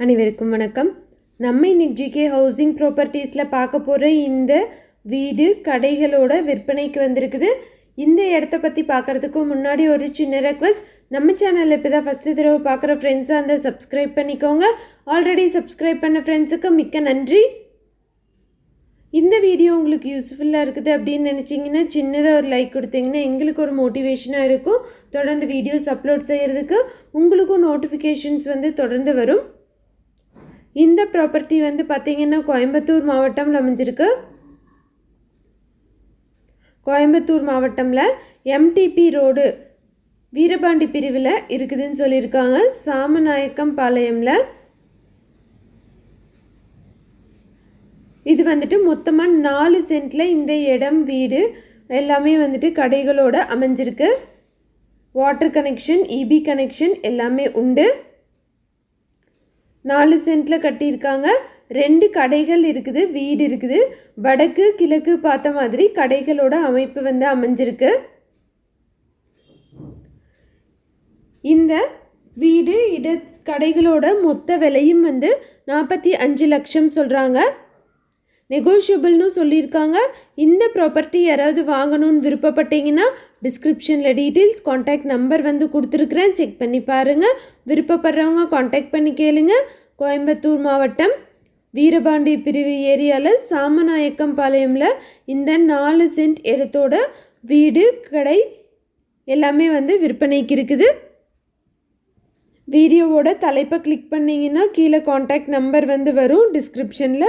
அனைவருக்கும் வணக்கம். நம்ம இன்னைக்கு ஜிகே ஹவுசிங் ப்ராப்பர்ட்டிஸில் பார்க்க போகிற இந்த வீடு கடைகளோட விற்பனைக்கு வந்திருக்குது. இந்த இடத்த பற்றி பார்க்குறதுக்கு முன்னாடி ஒரு சின்ன ரெக்வஸ்ட் நம்ம சேனலில் இப்போ தான் ஃபஸ்ட்டு தடவை பார்க்குற ஃப்ரெண்ட்ஸாக இருந்தால் சப்ஸ்கிரைப் பண்ணிக்கோங்க. ஆல்ரெடி சப்ஸ்கிரைப் பண்ண ஃப்ரெண்ட்ஸுக்கு மிக்க நன்றி. இந்த வீடியோ உங்களுக்கு யூஸ்ஃபுல்லாக இருக்குது அப்படின்னு நினச்சிங்கன்னா சின்னதாக ஒரு லைக் கொடுத்தீங்கன்னா எங்களுக்கு ஒரு மோட்டிவேஷனாக இருக்கும். தொடர்ந்து வீடியோஸ் அப்லோட் செய்கிறதுக்கு உங்களுக்கும் நோட்டிஃபிகேஷன்ஸ் வந்து தொடர்ந்து வரும். இந்த ப்ராப்பர்ட்டி வந்து பார்த்திங்கன்னா கோயம்புத்தூர் மாவட்டம்ல அமைஞ்சிருக்கு. கோயம்புத்தூர் மாவட்டமில் எம்டிபி ரோடு வீரபாண்டி பிரிவில் இருக்குதுன்னு சொல்லியிருக்காங்க. சாமநாயக்கம் பாளையமில். இது வந்துட்டு மொத்தமாக நாலு சென்ட்டில் இந்த இடம் வீடு எல்லாமே வந்துட்டு கடைகளோடு அமைஞ்சிருக்கு. வாட்டர் கனெக்ஷன் இபி கனெக்ஷன் எல்லாமே உண்டு. நாலு சென்ட்டில் கட்டியிருக்காங்க. ரெண்டு கடைகள் இருக்குது வீடு இருக்குது. வடக்கு கிழக்கு பார்த்த மாதிரி கடைகளோட அமைப்பு வந்து அமைஞ்சிருக்கு. இந்த வீடு இட கடைகளோட மொத்த விலையும் வந்து நாற்பத்தி அஞ்சு லட்சம் சொல்கிறாங்க நெகோஷியபிள்னு சொல்லியிருக்காங்க. இந்த ப்ராப்பர்ட்டி யாராவது வாங்கணும்னு விருப்பப்பட்டீங்கன்னா டிஸ்கிரிப்ஷனில் டீட்டெயில்ஸ் காண்டாக்ட் நம்பர் வந்து கொடுத்துருக்குறேன். செக் பண்ணி பாருங்கள் விருப்பப்படுறவங்க காண்டாக்ட் பண்ணி கேளுங்க. கோயம்புத்தூர் மாவட்டம் வீரபாண்டி பிரிவு ஏரியாவில் சாமநாயக்கம் பாளையமில் இந்த நாலு சென்ட் இடத்தோட வீடு கடை எல்லாமே வந்து விற்பனைக்கு இருக்குது. வீடியோவோட தலைப்பை கிளிக் பண்ணிங்கன்னா கீழே காண்டாக்ட் நம்பர் வந்து வரும். டிஸ்கிரிப்ஷனில்